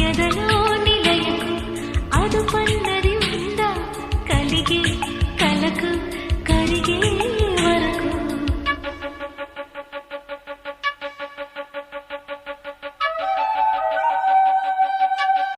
ఎదలో నిలయకు అదుపన్నది ఉందా? కలిగే కలకు కరిగే